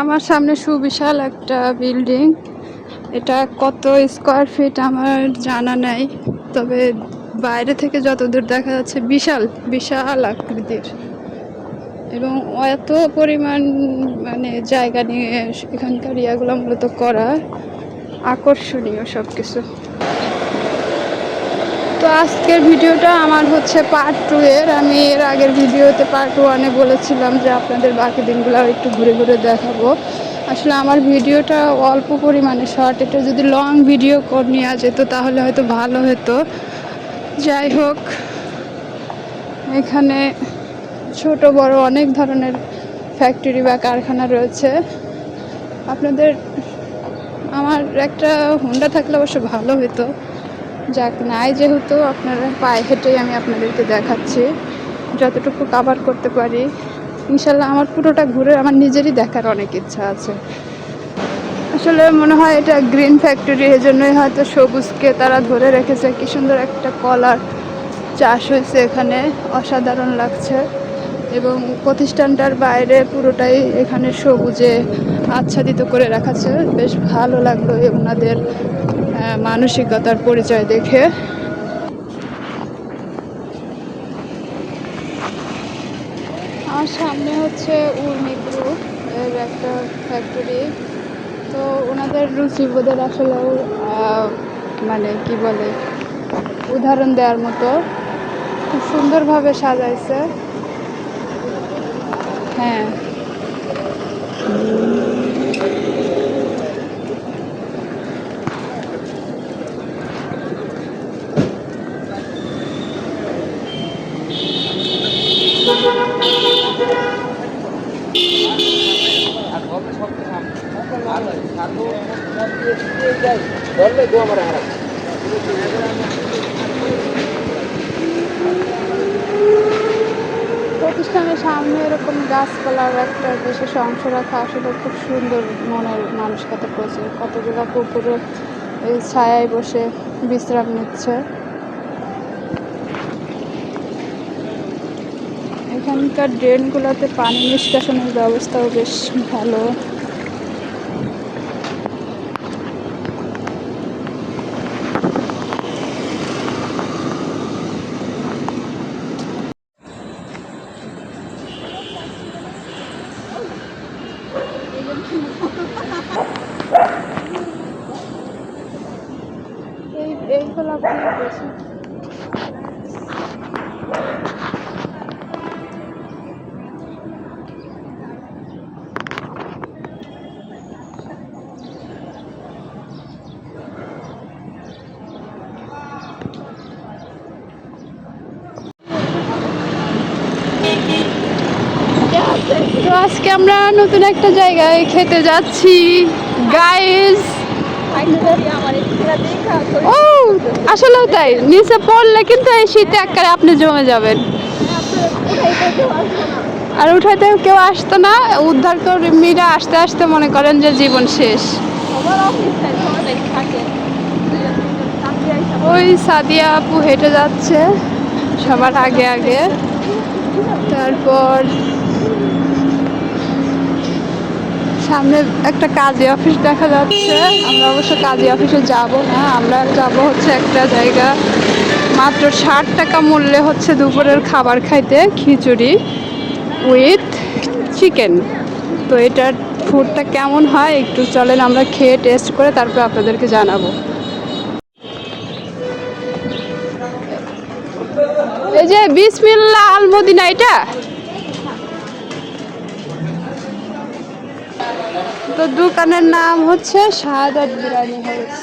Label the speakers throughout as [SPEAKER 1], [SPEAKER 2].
[SPEAKER 1] আমার সামনে সুবিশাল একটা বিল্ডিং। এটা কত স্কোয়ার ফিট আমার জানা নাই। তবে বাইরে থেকে যতদূর দেখা যাচ্ছে বিশাল বিশাল আকৃতির। এবং এত পরিমাণ মানে জায়গা নিয়ে এখানকার ইয়াগুলো মূলত করা আকর্ষণীয় সব কিছু তো আজকের ভিডিওটা আমার হচ্ছে পার্ট টু এর। আমি এর আগের ভিডিওতে পার্ট ওয়ানে বলেছিলাম যে আপনাদের বাকি দিনগুলো আর একটু ঘুরে ঘুরে দেখাবো। আসলে আমার ভিডিওটা অল্প পরিমাণে শর্ট এটা যদি লং ভিডিও করে নেওয়া যেত তাহলে হয়তো ভালো হতো। যাই হোক, এখানে ছোট, বড় অনেক ধরনের ফ্যাক্টরি বা কারখানা রয়েছে। আপনাদের, আমার একটা হুন্ডা থাকলে অবশ্য ভালো হতো। যাক, নাই যেহেতু আপনারা পায়ে হেঁটেই আমি আপনাদেরকে দেখাচ্ছি, যতটুকু কাভার করতে পারি। ইনশাল্লাহ আমার পুরোটা ঘুরে আমার নিজেরই দেখার অনেক ইচ্ছা আছে। আসলে মনে হয় এটা গ্রিন ফ্যাক্টরি এই জন্যই হয়তো সবুজকে তারা ধরে রেখেছে। কি সুন্দর একটা কলার চাষ হয়েছে এখানে, অসাধারণ লাগছে। এবং প্রতিষ্ঠানটার বাইরে পুরোটাই এখানে সবুজে আচ্ছাদিত করে রাখাছে বেশ ভালো লাগল ওনাদের মানসিকতার পরিচয় দেখে। আমার সামনে হচ্ছে উর্মি গ্রুপ এর একটা ফ্যাক্টরি তো ওনাদের রুচিবোধের আসলেও আহ, মানে কি বলে উদাহরণ দেওয়ার মতো। খুব সুন্দরভাবে সাজাইছে। হ্যাঁ। প্রতিষ্ঠানের সামনে এরকম গাছপালার একটা বিশেষ অংশ রাখা আসলে খুব সুন্দর মনের মানসিকতা প্রচুর কতগুলো এই ছায়ায় বসে বিশ্রাম নিচ্ছে। এখানকার ড্রেনগুলোতে পানি নিষ্কাশনের ব্যবস্থাও বেশ ভালো। এই বেশি আজকে আমরা নতুন একটা জায়গায় খেতে যাচ্ছি। গাইস ও আসলেও তাই। নিচে পড়লে কিন্তু এই শীতে একবারে আপনি জমে যাবেন। আর উঠাতে কেউ আসতো না। উদ্ধার কর্মীরা আসতে আসতে মনে করেন যে জীবন শেষ। ওই সাদিয়া আপু হেঁটে যাচ্ছে সবার আগে আগে। তারপর সামনে একটা কাজী অফিস দেখা যাচ্ছে। আমরা অবশ্য কাজী অফিসে যাব না, আমরা যাব হচ্ছে একটা জায়গা মাত্র ষাট টাকা মূল্যে হচ্ছে দুপুরের খাবার খাইতে, খিচুড়ি উইথ চিকেন তো এটার ফুডটা কেমন হয় একটু চলেন আমরা খেয়ে টেস্ট করে তারপর আপনাদেরকে জানাব। এই যে বিসমিল্লা আলমদিনা, এটা? তো দোকানের নাম হচ্ছে শাহাদাত বিরিয়ানি হাউস।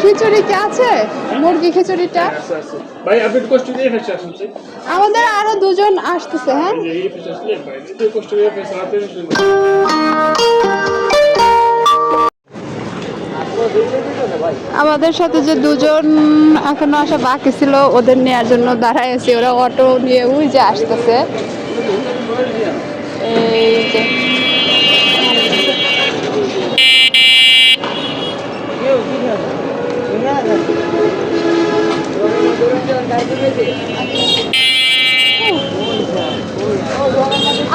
[SPEAKER 1] খিচুড়ি কি আছে? মুরগি খিচুড়িটা?
[SPEAKER 2] ভাই আপনি কষ্ট দিয়ে ফেসে আসুন
[SPEAKER 1] আমাদের আরও দুজন আসতেছে হ্যাঁ?
[SPEAKER 2] কষ্ট দিয়ে ফেসে
[SPEAKER 1] আমাদের সাথে যে দুজন এখনও আসা বাকি ছিল, ওদের নেওয়ার জন্য দাঁড়ায় আছি। ওরা অটো নিয়ে ওই যে আসতেছে। এই যে.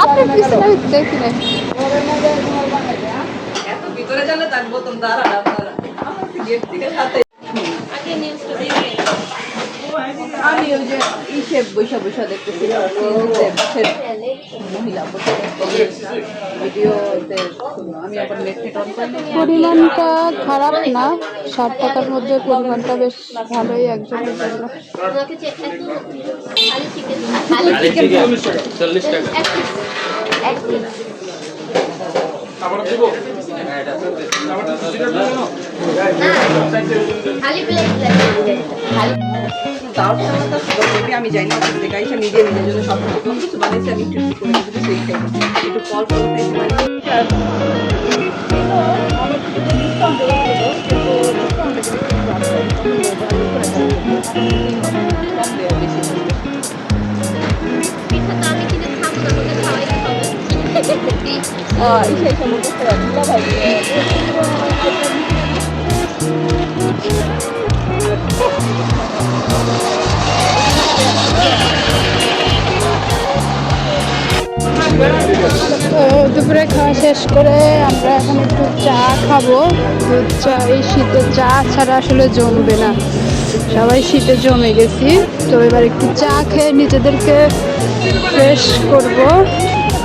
[SPEAKER 1] আপনার দেখি
[SPEAKER 3] ভিতরে জানে তার বোতল দাঁড়া আমার গেট থেকে সাথে আমি ওই যে ইসে বৈশা বৈশা দেখতেছিলাম মহিলা বসে ভিডিওতে আমি আবার নেট নেট অন করে
[SPEAKER 1] পরিমাণটা খারাপ না ষাট টাকার মধ্যে পরিমাণটা বেশ ভালোই একজনের জন্য
[SPEAKER 4] চিকেন
[SPEAKER 2] চল্লিশ টাকা।
[SPEAKER 3] আমি জানি না থেকে নিজে নিজের জন্য সব কিছু বানিয়েছি আমি একটু একটু করে একটু ফল ফল
[SPEAKER 1] দুপুরে খাওয়া শেষ করে আমরা এখন একটু চা খাব। দুধ চা, এই শীতে চা ছাড়া আসলে জমবে না। সবাই শীতে জমে গেছি। তো এবার একটু চা খেয়ে নিজেদেরকে ফ্রেশ করব।